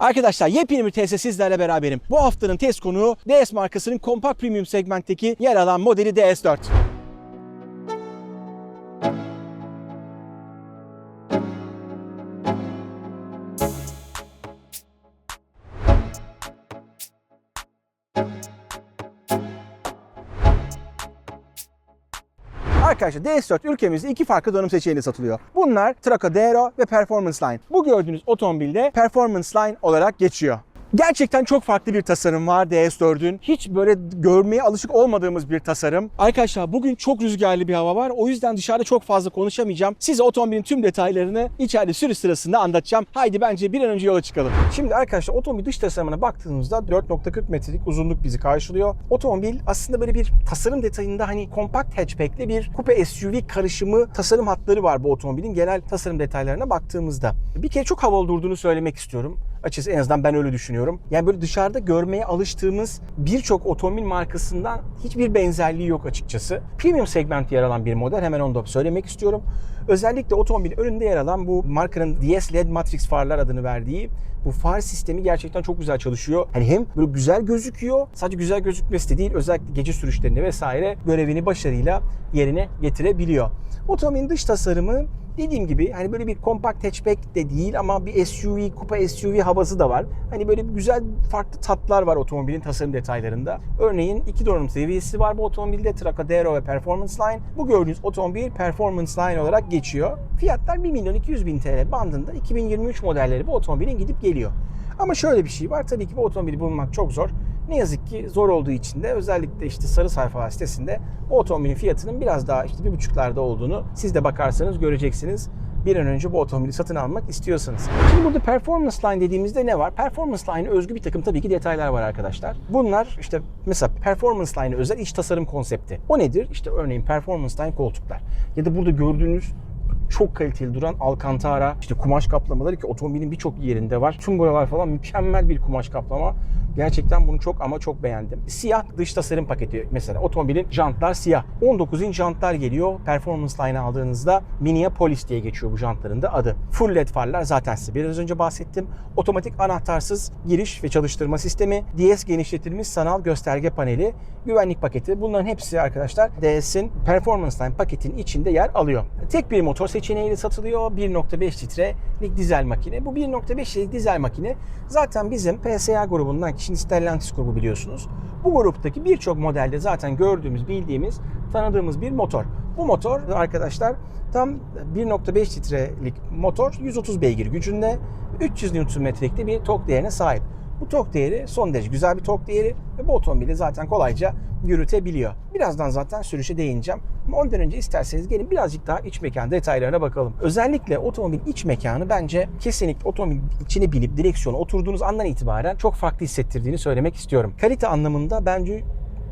Arkadaşlar yepyeni bir testte sizlerle beraberim. Bu haftanın test konuğu DS markasının kompakt premium segmentteki yer alan modeli DS4. Arkadaşlar DS4 ülkemizde iki farklı donanım seçeneğiyle satılıyor. Bunlar Trocadero ve Performance Line. Bu gördüğünüz otomobilde Performance Line olarak geçiyor. Gerçekten çok farklı bir tasarım var DS4'ün. Hiç böyle görmeye alışık olmadığımız bir tasarım. Arkadaşlar bugün çok rüzgarlı bir hava var. O yüzden dışarıda çok fazla konuşamayacağım. Size otomobilin tüm detaylarını içeride sürüş sırasında anlatacağım. Haydi bence bir an önce yola çıkalım. Şimdi arkadaşlar otomobil dış tasarımına baktığımızda 4.40 metrelik uzunluk bizi karşılıyor. Otomobil aslında böyle bir tasarım detayında hani kompakt hatchback'li bir kupe SUV karışımı tasarım hatları var bu otomobilin genel tasarım detaylarına baktığımızda. Bir kere çok havalı durduğunu söylemek istiyorum. Açıkçası en azından ben öyle düşünüyorum. Yani böyle dışarıda görmeye alıştığımız birçok otomobil markasından hiçbir benzerliği yok açıkçası. Premium segment yer alan bir model hemen onu da söylemek istiyorum. Özellikle otomobilin önünde yer alan bu markanın DS LED Matrix farlar adını verdiği bu far sistemi gerçekten çok güzel çalışıyor. Hani hem böyle güzel gözüküyor. Sadece güzel gözükmesi de değil özellikle gece sürüşlerinde vesaire görevini başarıyla yerine getirebiliyor. Otomobilin dış tasarımı dediğim gibi hani böyle bir kompakt hatchback de değil ama bir SUV, kupa SUV havası da var. Hani böyle güzel farklı tatlar var otomobilin tasarım detaylarında. Örneğin iki donanım seviyesi var bu otomobilde Trocadero ve Performance Line. Bu gördüğünüz otomobil Performance Line olarak geçiyor. Fiyatlar 1 milyon 200 bin TL bandında 2023 modelleri bu otomobilin gidip geliyor. Ama şöyle bir şey var. Tabii ki bu otomobili bulmak çok zor. Ne yazık ki zor olduğu için de özellikle işte sarı sayfalar sitesinde o otomobilin fiyatının biraz daha işte bir buçuklarda olduğunu siz de bakarsanız göreceksiniz. Bir an önce bu otomobili satın almak istiyorsanız. Şimdi burada Performance Line dediğimizde ne var? Performance Line'e özgü bir takım tabii ki detaylar var arkadaşlar. Bunlar işte mesela Performance Line'e özel iç tasarım konsepti. O nedir? İşte örneğin Performance Line koltuklar. Ya da burada gördüğünüz çok kaliteli duran Alcantara işte kumaş kaplamaları ki otomobilin birçok yerinde var. Tüm buralar falan mükemmel bir kumaş kaplama. Gerçekten bunu çok ama çok beğendim. Siyah dış tasarım paketi mesela otomobilin jantlar siyah. 19 inç jantlar geliyor. Performance Line aldığınızda Minneapolis diye geçiyor bu jantların da adı. Full LED farlar zaten size biraz önce bahsettim. Otomatik anahtarsız giriş ve çalıştırma sistemi, DS genişletilmiş sanal gösterge paneli, güvenlik paketi. Bunların hepsi arkadaşlar DS'in Performance Line paketin içinde yer alıyor. Tek bir motor seçeneğiyle satılıyor. 1.5 litrelik dizel makine. Bu 1.5 litrelik dizel makine zaten bizim PSA grubundan kişinin Stellantis grubu biliyorsunuz. Bu gruptaki birçok modelde zaten gördüğümüz, bildiğimiz, tanıdığımız bir motor. Bu motor arkadaşlar tam 1.5 litrelik motor 130 beygir gücünde 300 Nm'likte bir tork değerine sahip. Bu tork değeri son derece güzel bir tork değeri ve bu otomobili zaten kolayca yürütebiliyor. Birazdan zaten sürüşe değineceğim. Ama ondan önce isterseniz gelin birazcık daha iç mekan detaylarına bakalım. Özellikle otomobil iç mekanı bence kesinlikle otomobil içine binip direksiyona oturduğunuz andan itibaren çok farklı hissettirdiğini söylemek istiyorum. Kalite anlamında bence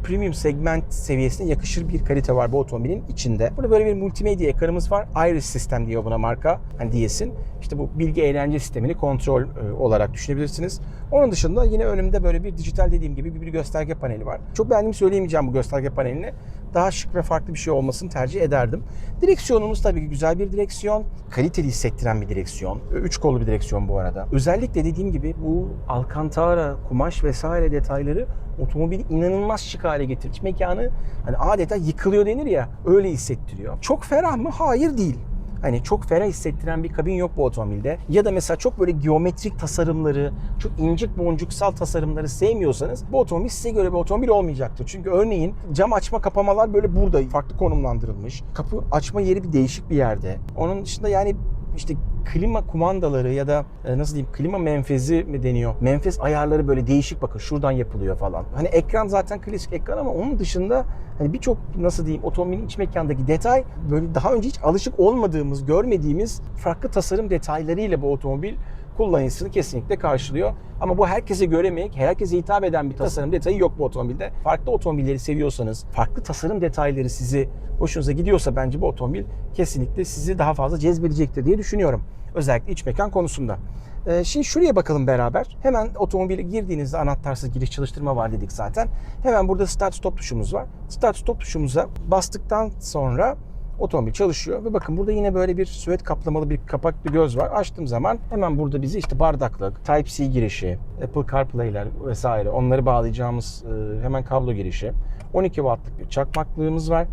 premium segment seviyesine yakışır bir kalite var bu otomobilin içinde. Burada böyle bir multimedya ekranımız var. Iris sistem diyor buna marka. Hani diyesin. İşte bu bilgi eğlence sistemini kontrol e, olarak düşünebilirsiniz. Onun dışında yine önümde böyle bir dijital dediğim gibi bir gösterge paneli var. Çok beğendiğimi söyleyemeyeceğim bu gösterge panelini. Daha şık ve farklı bir şey olmasını tercih ederdim. Direksiyonumuz tabii ki güzel bir direksiyon. Kaliteli hissettiren bir direksiyon. Üç kollu bir direksiyon bu arada. Özellikle dediğim gibi bu Alcantara, kumaş vesaire detayları otomobili inanılmaz şık hale getirmiş. Mekanı hani adeta yıkılıyor denir ya öyle hissettiriyor. Çok ferah mı? Hayır değil. Hani çok ferah hissettiren bir kabin yok bu otomobilde. Ya da mesela çok böyle geometrik tasarımları, çok incik boncuksal tasarımları sevmiyorsanız bu otomobil size göre bir otomobil olmayacaktır. Çünkü örneğin cam açma kapamalar böyle burada farklı konumlandırılmış. Kapı açma yeri bir değişik bir yerde. Onun dışında yani işte klima kumandaları ya da e, nasıl diyeyim klima menfezi mi deniyor? Menfez ayarları böyle değişik bakın şuradan yapılıyor falan. Hani ekran zaten klasik ekran ama onun dışında hani birçok nasıl diyeyim otomobilin iç mekandaki detay böyle daha önce hiç alışık olmadığımız, görmediğimiz farklı tasarım detaylarıyla bu otomobil kullanıcısını kesinlikle karşılıyor. Ama bu herkese göremeyek, herkese hitap eden bir tasarım detayı yok bu otomobilde. Farklı otomobilleri seviyorsanız, farklı tasarım detayları sizi hoşunuza gidiyorsa bence bu otomobil kesinlikle sizi daha fazla cezbedecektir diye düşünüyorum. Özellikle iç mekan konusunda. Ee, Şimdi şuraya bakalım beraber. Hemen otomobile girdiğinizde anahtarsız giriş çalıştırma var dedik zaten. Hemen burada start stop tuşumuz var. Start stop tuşumuza bastıktan sonra Otomobil çalışıyor ve bakın burada yine böyle bir süet kaplamalı bir kapaklı göz var. Açtığım zaman hemen burada bizi işte bardaklık, Type-C girişi, Apple CarPlay'ler vesaire onları bağlayacağımız e, hemen kablo girişi, 12 wattlık bir çakmaklığımız var.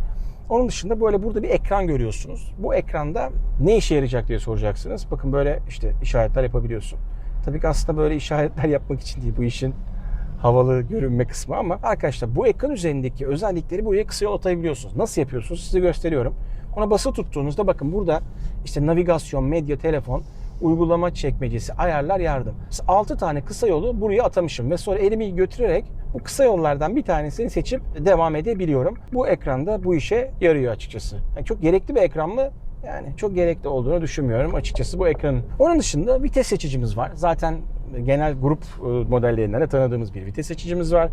Onun dışında böyle burada bir ekran görüyorsunuz. Bu ekranda ne işe yarayacak diye soracaksınız. Bakın böyle işte işaretler yapabiliyorsun. Tabii ki aslında böyle işaretler yapmak için değil bu işin havalı görünme kısmı ama arkadaşlar bu ekran üzerindeki özellikleri buraya kısa yol atabiliyorsunuz. Nasıl yapıyorsunuz size gösteriyorum. Ona basılı tuttuğunuzda bakın burada işte navigasyon, medya, telefon, uygulama çekmecesi, ayarlar, yardım. 6 tane kısa yolu buraya atamışım ve sonra elimi götürerek bu kısa yollardan bir tanesini seçip devam edebiliyorum. Bu ekranda bu işe yarıyor açıkçası. Yani çok gerekli bir ekran mı? Yani çok gerekli olduğunu düşünmüyorum açıkçası bu ekranın. Onun dışında vites seçicimiz var. Zaten genel grup e, modellerinden de tanıdığımız bir vites seçicimiz var.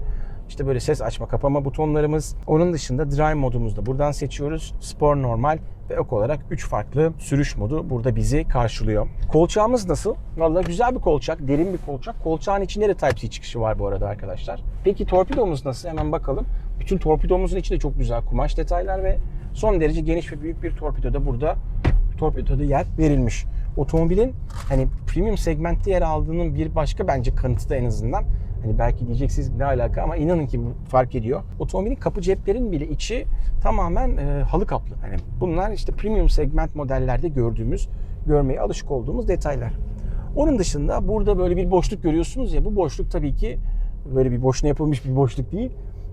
İşte böyle ses açma kapama butonlarımız. Onun dışında drive modumuzda buradan seçiyoruz. Spor normal ve ek olarak 3 farklı sürüş modu burada bizi karşılıyor. Kolçağımız nasıl? Vallahi güzel bir kolçak, derin bir kolçak. Kolçağın içinde de Type-C çıkışı var bu arada arkadaşlar. Peki torpidomuz nasıl? Hemen bakalım. Bütün torpidomuzun içinde çok güzel kumaş detaylar ve son derece geniş ve büyük bir torpido da burada torpidoda yer verilmiş. Otomobilin hani premium segmentte yer aldığının bir başka bence kanıtı da en azından. Hani belki diyeceksiniz ne alaka ama inanın ki fark ediyor. Otomobilin kapı ceplerin bile içi tamamen e, halı kaplı. Hani bunlar işte premium segment modellerde gördüğümüz, görmeye alışık olduğumuz detaylar. Onun dışında burada böyle bir boşluk görüyorsunuz ya bu boşluk tabii ki böyle bir boşuna yapılmış bir boşluk değil.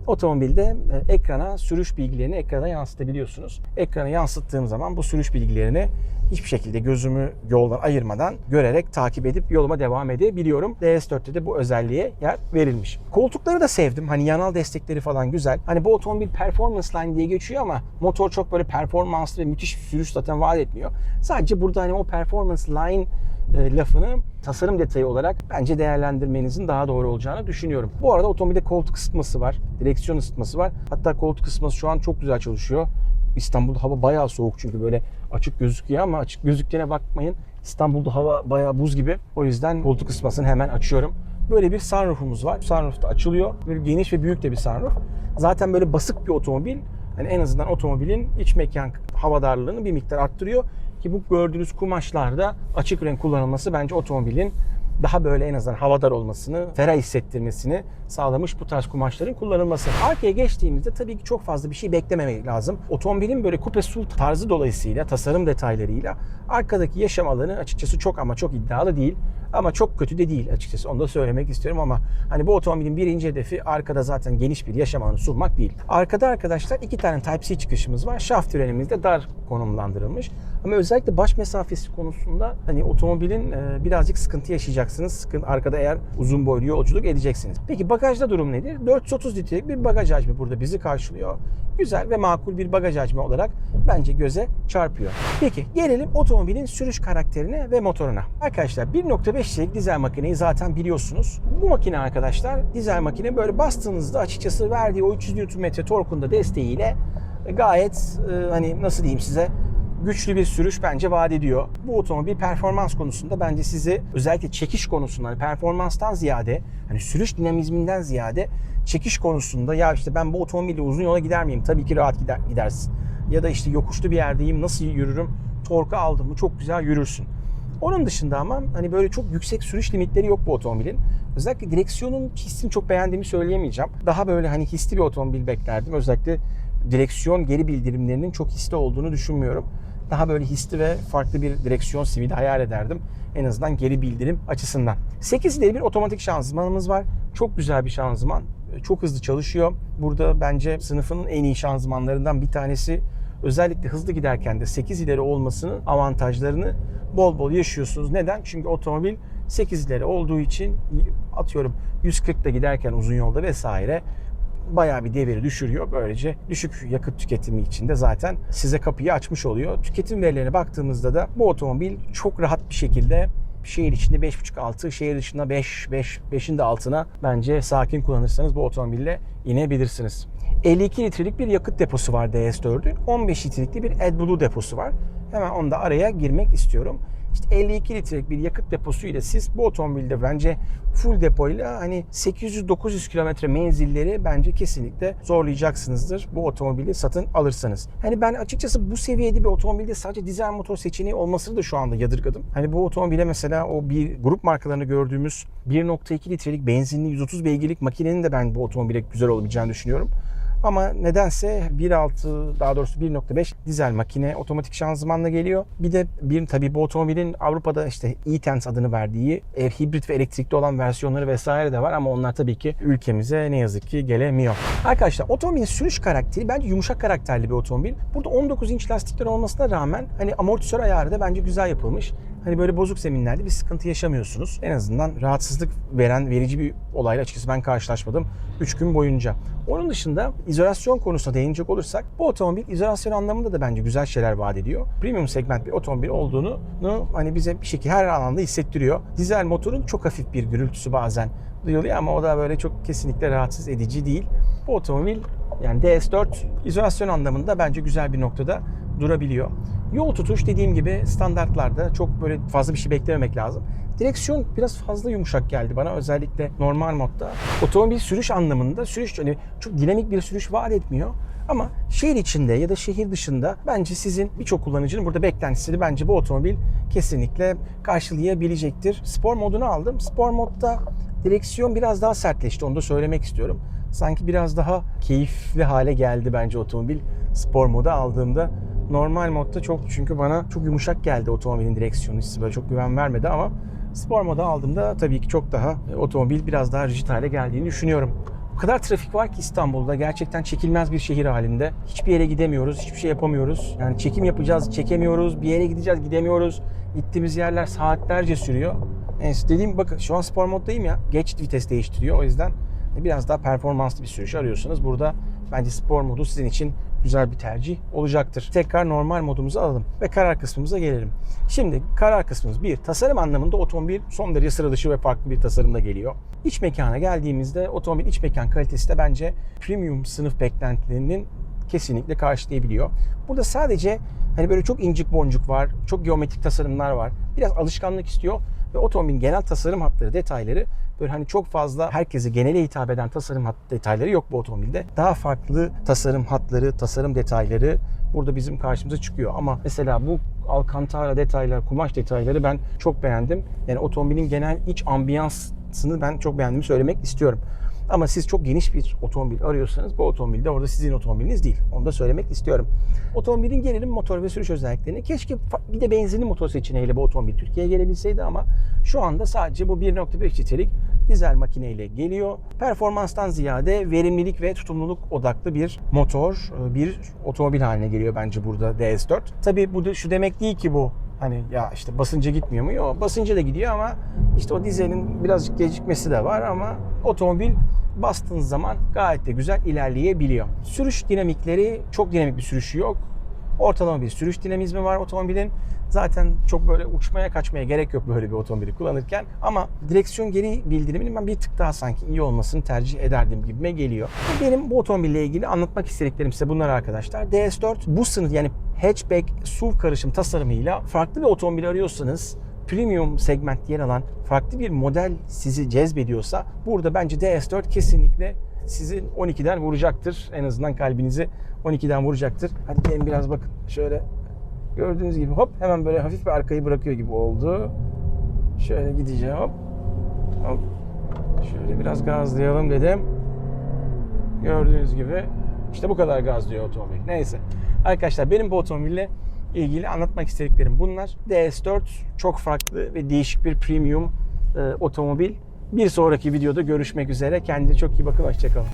Otomobilde e, ekrana sürüş bilgilerini ekrana yansıtabiliyorsunuz. Ekrana yansıttığım zaman bu sürüş bilgilerini hiçbir şekilde gözümü yoldan ayırmadan görerek takip edip yoluma devam edebiliyorum. DS4'te de bu özelliğe yer verilmiş. Koltukları da sevdim. Hani yanal destekleri falan güzel. Hani bu otomobil performance line diye geçiyor ama motor çok böyle performanslı ve müthiş bir sürüş zaten vaat etmiyor. Sadece burada hani o performance line lafını tasarım detayı olarak bence değerlendirmenizin daha doğru olacağını düşünüyorum. Bu arada otomobilde koltuk ısıtması var, direksiyon ısıtması var. Hatta koltuk ısıtması şu an çok güzel çalışıyor. İstanbul'da hava bayağı soğuk çünkü böyle açık gözüküyor ama açık gözüktüğüne bakmayın. İstanbul'da hava bayağı buz gibi. O yüzden koltuk ısıtmasını hemen açıyorum. Böyle bir sunroofumuz var. Sunroof da açılıyor. Böyle geniş ve büyük de bir sunroof. Zaten böyle basık bir otomobil. Hani en azından otomobilin iç mekan hava darlığını bir miktar arttırıyor. Ki bu gördüğünüz kumaşlarda açık renk kullanılması bence otomobilin daha böyle en azından havadar olmasını, ferah hissettirmesini sağlamış bu tarz kumaşların kullanılması. Arkaya geçtiğimizde tabii ki çok fazla bir şey beklememek lazım. Otomobilin böyle kupe sul tarzı dolayısıyla, tasarım detaylarıyla arkadaki yaşam alanı açıkçası çok ama çok iddialı değil. Ama çok kötü de değil açıkçası. Onu da söylemek istiyorum ama hani bu otomobilin birinci hedefi arkada zaten geniş bir yaşam alanı sunmak değil. Arkada arkadaşlar iki tane Type-C çıkışımız var. Şaft frenimiz de dar konumlandırılmış. Ama özellikle baş mesafesi konusunda hani otomobilin e, birazcık sıkıntı yaşayacaksınız. Sıkıntı arkada eğer uzun boylu yolculuk edeceksiniz. Peki bagajda durum nedir? 430 litrelik bir bagaj hacmi burada bizi karşılıyor. Güzel ve makul bir bagaj hacmi olarak bence göze çarpıyor. Peki gelelim otomobilin sürüş karakterine ve motoruna. Arkadaşlar 1.5 litrelik dizel makineyi zaten biliyorsunuz. Bu makine arkadaşlar dizel makine böyle bastığınızda açıkçası verdiği o 300 Nm torkunda desteğiyle gayet e, hani nasıl diyeyim size güçlü bir sürüş bence vaat ediyor. Bu otomobil performans konusunda bence sizi özellikle çekiş konusunda hani performanstan ziyade hani sürüş dinamizminden ziyade çekiş konusunda ya işte ben bu otomobille uzun yola gider miyim? Tabii ki rahat gider, gidersin. Ya da işte yokuşlu bir yerdeyim nasıl yürürüm? Torku aldım mı çok güzel yürürsün. Onun dışında ama hani böyle çok yüksek sürüş limitleri yok bu otomobilin. Özellikle direksiyonun hissini çok beğendiğimi söyleyemeyeceğim. Daha böyle hani hisli bir otomobil beklerdim. Özellikle direksiyon geri bildirimlerinin çok hisli olduğunu düşünmüyorum. Daha böyle hisli ve farklı bir direksiyon sivili hayal ederdim. En azından geri bildirim açısından. 8 ileri bir otomatik şanzımanımız var. Çok güzel bir şanzıman. Çok hızlı çalışıyor. Burada bence sınıfının en iyi şanzımanlarından bir tanesi. Özellikle hızlı giderken de 8 ileri olmasının avantajlarını bol bol yaşıyorsunuz. Neden? Çünkü otomobil 8 ileri olduğu için atıyorum 140'da giderken uzun yolda vesaire bayağı bir deviri düşürüyor. Böylece düşük yakıt tüketimi içinde zaten size kapıyı açmış oluyor. Tüketim verilerine baktığımızda da bu otomobil çok rahat bir şekilde şehir içinde 5.5-6, şehir dışında 5, 5, 5'in de altına bence sakin kullanırsanız bu otomobille inebilirsiniz. 52 litrelik bir yakıt deposu var DS4'ün. 15 litrelik bir AdBlue deposu var. Hemen onu da araya girmek istiyorum. İşte 52 litrelik bir yakıt deposu ile siz bu otomobilde bence full depoyla hani 800-900 kilometre menzilleri bence kesinlikle zorlayacaksınızdır bu otomobili satın alırsanız. Hani ben açıkçası bu seviyede bir otomobilde sadece dizel motor seçeneği olmasını da şu anda yadırgadım. Hani bu otomobile mesela o bir grup markalarını gördüğümüz 1.2 litrelik benzinli 130 beygirlik makinenin de ben bu otomobile güzel olabileceğini düşünüyorum. Ama nedense 1.6 daha doğrusu 1.5 dizel makine otomatik şanzımanla geliyor. Bir de bir tabii bu otomobilin Avrupa'da işte e-Tense adını verdiği e, hibrit ve elektrikli olan versiyonları vesaire de var ama onlar tabii ki ülkemize ne yazık ki gelemiyor. Arkadaşlar otomobilin sürüş karakteri bence yumuşak karakterli bir otomobil. Burada 19 inç lastikler olmasına rağmen hani amortisör ayarı da bence güzel yapılmış. Hani böyle bozuk zeminlerde bir sıkıntı yaşamıyorsunuz. En azından rahatsızlık veren, verici bir olayla açıkçası ben karşılaşmadım 3 gün boyunca. Onun dışında izolasyon konusuna değinecek olursak bu otomobil izolasyon anlamında da bence güzel şeyler vaat ediyor. Premium segment bir otomobil olduğunu hani bize bir şekilde her alanda hissettiriyor. Dizel motorun çok hafif bir gürültüsü bazen duyuluyor ama o da böyle çok kesinlikle rahatsız edici değil. Bu otomobil yani DS4 izolasyon anlamında bence güzel bir noktada durabiliyor. Yol tutuş dediğim gibi standartlarda çok böyle fazla bir şey beklememek lazım. Direksiyon biraz fazla yumuşak geldi bana özellikle normal modda. Otomobil sürüş anlamında sürüş hani çok dinamik bir sürüş vaat etmiyor. Ama şehir içinde ya da şehir dışında bence sizin birçok kullanıcının burada beklentisini bence bu otomobil kesinlikle karşılayabilecektir. Spor modunu aldım. Spor modda direksiyon biraz daha sertleşti onu da söylemek istiyorum. Sanki biraz daha keyifli hale geldi bence otomobil spor moda aldığımda. Normal modda çok çünkü bana çok yumuşak geldi otomobilin direksiyonu hissi böyle çok güven vermedi ama spor moda aldığımda tabii ki çok daha e, otomobil biraz daha rigid hale geldiğini düşünüyorum. O kadar trafik var ki İstanbul'da gerçekten çekilmez bir şehir halinde. Hiçbir yere gidemiyoruz, hiçbir şey yapamıyoruz. Yani çekim yapacağız, çekemiyoruz, bir yere gideceğiz, gidemiyoruz. Gittiğimiz yerler saatlerce sürüyor. Neyse dediğim bakın şu an spor moddayım ya. Geç vites değiştiriyor o yüzden biraz daha performanslı bir sürüş arıyorsanız burada bence spor modu sizin için güzel bir tercih olacaktır. Tekrar normal modumuzu alalım ve karar kısmımıza gelelim. Şimdi karar kısmımız bir tasarım anlamında otomobil son derece sıra dışı ve farklı bir tasarımda geliyor. İç mekana geldiğimizde otomobil iç mekan kalitesi de bence premium sınıf beklentilerinin kesinlikle karşılayabiliyor. Burada sadece hani böyle çok incik boncuk var, çok geometrik tasarımlar var. Biraz alışkanlık istiyor ve otomobilin genel tasarım hatları, detayları böyle hani çok fazla herkese genele hitap eden tasarım hat detayları yok bu otomobilde. Daha farklı tasarım hatları, tasarım detayları burada bizim karşımıza çıkıyor. Ama mesela bu alcantara detaylar, kumaş detayları ben çok beğendim. Yani otomobilin genel iç ambiyansını ben çok beğendiğimi söylemek istiyorum. Ama siz çok geniş bir otomobil arıyorsanız bu otomobil de orada sizin otomobiliniz değil. Onu da söylemek istiyorum. Otomobilin gelelim motor ve sürüş özelliklerine. Keşke bir de benzinli motor seçeneğiyle bu otomobil Türkiye'ye gelebilseydi ama şu anda sadece bu 1.5 litrelik dizel makineyle geliyor. Performanstan ziyade verimlilik ve tutumluluk odaklı bir motor, bir otomobil haline geliyor bence burada DS4. Tabii bu da şu demek değil ki bu Hani ya işte basınca gitmiyor mu? Yok basınca da gidiyor ama işte o dizelin birazcık gecikmesi de var ama otomobil bastığınız zaman gayet de güzel ilerleyebiliyor. Sürüş dinamikleri çok dinamik bir sürüşü yok. Ortalama bir sürüş dinamizmi var otomobilin. Zaten çok böyle uçmaya kaçmaya gerek yok böyle bir otomobili kullanırken. Ama direksiyon geri bildiriminin ben bir tık daha sanki iyi olmasını tercih ederdim gibime geliyor. Benim bu otomobille ilgili anlatmak istediklerim size bunlar arkadaşlar. DS4 bu sınıf yani hatchback SUV karışım tasarımıyla farklı bir otomobil arıyorsanız premium segment yer alan farklı bir model sizi cezbediyorsa burada bence DS4 kesinlikle sizin 12'den vuracaktır. En azından kalbinizi 12'den vuracaktır. Hadi gelin biraz bakın. Şöyle gördüğünüz gibi hop hemen böyle hafif bir arkayı bırakıyor gibi oldu. Şöyle gideceğim hop. hop. Şöyle biraz gazlayalım dedim. Gördüğünüz gibi işte bu kadar gazlıyor otomobil. Neyse. Arkadaşlar benim bu otomobille ilgili anlatmak istediklerim bunlar. DS4 çok farklı ve değişik bir premium e, otomobil. Bir sonraki videoda görüşmek üzere. Kendinize çok iyi bakın. Hoşçakalın.